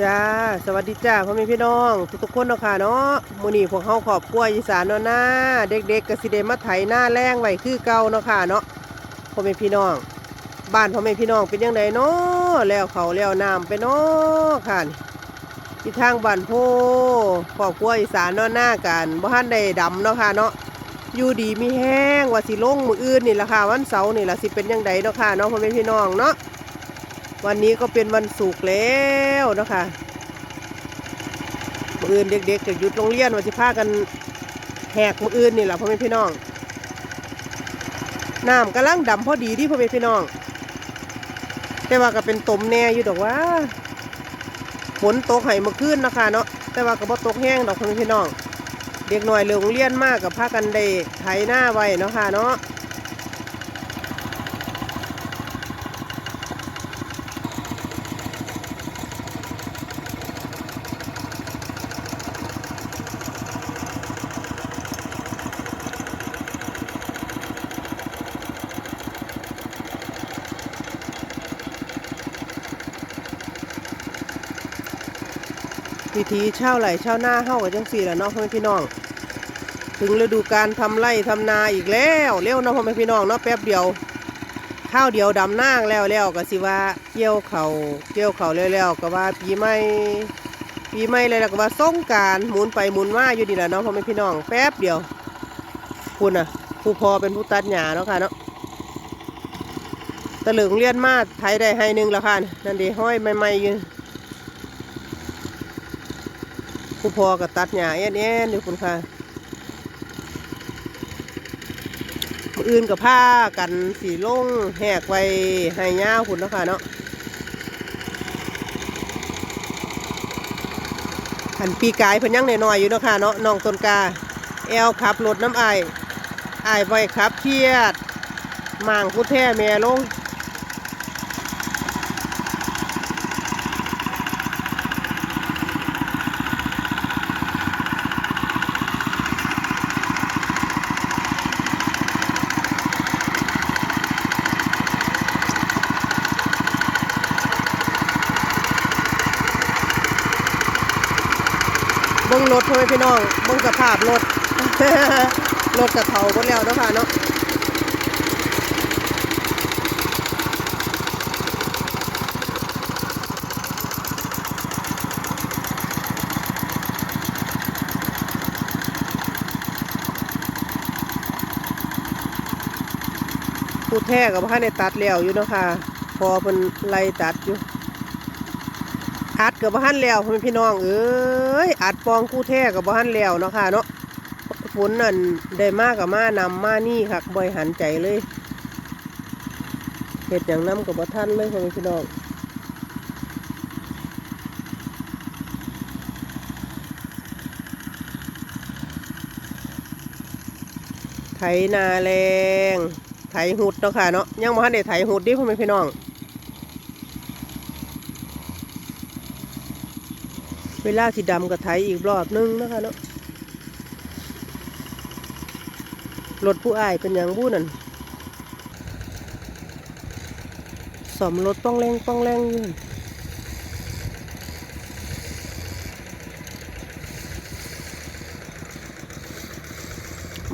จ้า สวัสดีจ้าพ่อแม่พี่น้อง ทุกๆคนเนาะค่ะเนาะมื้อนี้พวกเฮาครอบครัวยอีสานเนาะนะเด็กๆก็สิได้มาไถหน้าแรงไว้คือเก่าเนาะค่ะเนาะพ่อแม่พี่น้อง บ้านพ่อแม่พี่น้องเป็นยังไงเนาะแล้วเขาแล้วน้ำไปเนาะค่ะนี่ที่ทางบ้านโพครอบครัวยอีสานเนาะหน้ากันบ่ทันได้ดำเนาะค่ะเนาะอยู่ดีมีแห้งว่าสิลงมื้ออื่นนี่ล่ะค่ะวันเสาร์นี่ล่ะสิเป็นยังไงเนาะค่ะเนาะพ่อแม่พี่น้องเนาะ วันนี้ก็เป็นวันศุกร์แล้วนะคะมื่ออื่นเด็กๆจะหยุดโรงเรียนวันที่พากันแหกมื่ออื่นนี่แหละพ่อแม่พี่น้องน้ำกำลังดำพอดีที่พ่อแม่พี่น้อง แต่ว่าก็เป็นตมแน่อยู่ดอกว่าฝนตกให้เมื่อคืนนะคะเนาะแต่ว่าก็บ่ตกแห้งดอกพ่อแม่พี่น้อง เด็กหน่อยเลิกโรงเรียนมากกับพากันได้ไถหน้าไว้เนาะค่ะเนาะ วิธีเช่าไหลเช่าหน้าเฮ้ากับจังสี่แหละเนาะพ่อแม่พี่น้อง ถึงฤดูการทำไร่ทำนาอีกแล้วเร็วเนาะพ่อแม่พี่น้องเนาะแป๊บเดียวข้าวเดียวดำนางแล้วแล้วก็สิว่าเกี่ยวเขาเกี่ยวเขาแล้วแล้วก็ว่าปีใหม่ปีใหม่เลยแล้วก็ว่าส่งการหมุนไปหมุนมาอยู่นี่แหละเนาะพ่อแม่พี่น้องแป๊บเดียวคุณน่ะผู้พอเป็นผู้ตัดหญ้าเนาะค่ะเนาะตะลืองเลียนมาไทยได้ให้หนึ่งแล้วค่ะนั่นดีห้อยใหม่ๆอยู่ ผู้พอก็ตัดหญ้าแอนแอนอยู่คุณค่ะอื่นกับผ้ากันสีลงแหกไว้ให้ย่าคุณเนาะค่ะเนาะหันปีกายเพิ่นยังน้อยๆอยู่เนาะค่ะเนาะน้องต้นกาแอลขับรถน้ำไอายอไว้ครับเครียด มางพุทแท้แม่ลง บิ้งรถพ่อพี่น้องเบิ้งสภาพรถ รถกระเทาหมดแล้วเนาะค่ะเนาะผู้แท้กับพ่อในตัดแล้วอยู่เนาะค่ะ พอเพิ่นไล่ตัดอยู่ อัดกับบ้านแล้วพ่อแม่พี่น้องเอ้ยอัดปองกู้แท้กับบ้านแล้วเนาะค่ะเนาะฝนนั่นได้มากกับมานำมานี่ค่ะบ่อยหันใจเลยเห็ดอย่างน้ำกับบ่ท่านเลยพ่อแม่พี่น้องไถนาแรงไถหุดเนาะค่ะเนาะยังบ่ทันได้ไถหุดดิพ่อแม่พี่น้อง เวลาที่ดำกับไถอีกรอบนึงนะคะเนาะรถผู้อายเป็นอย่างบู้นั่นสอมรถป้องแรงป้องแรงอยู่นั่น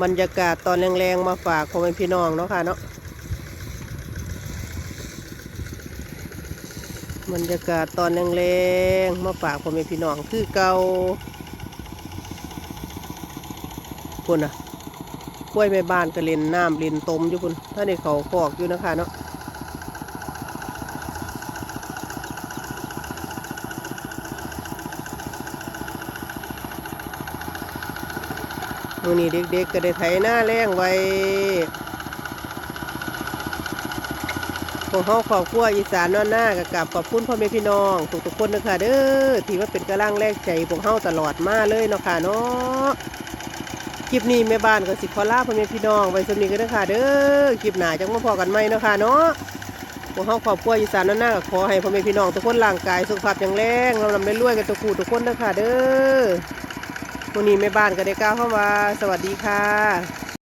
บรรยากาศตอนแรงๆมาฝากพ่อแม่พี่น้องเนาะค่ะเนาะ บรรยากาศตอนแรงๆมาฝากพ่อแม่พี่น้องคือเก่าคุณอะกล้วยแม่บ้านก็เล่นน้ำเล่นตมอยู่คุณถ้าในเขาคอกอยู่นะคะเนาะมือนี้เด็กๆก็ได้ไถหน้าแรงไว้ พวกเขาครอบครัวอีสานนอนหน้ากับกับขอบคุณพ่อแม่พี่น้องทุกๆคนนะคะเด้อที่ว่าเป็นกำลังแรกใจพวกเขาตลอดมาเลยเนาะค่ะเนาะคลิปนี้แม่บ้านก็สิขอลาพ่อแม่พี่น้องไว้สำนีกันนะคะเด้อคลิปหน้าจังมาพอกันไหมเนาะค่ะเนาะพวกเขาครอบครัวอีสานนอนหน้าก็ขอให้พ่อแม่พี่น้องทุกคนร่างกายสุขภาพแข็งแรงเราลำได้รวยกันทุกคู่ทุกคนนะคะเด้อวันนี้แม่บ้านก็ได้กล่าวเข้ามาสวัสดีค่ะ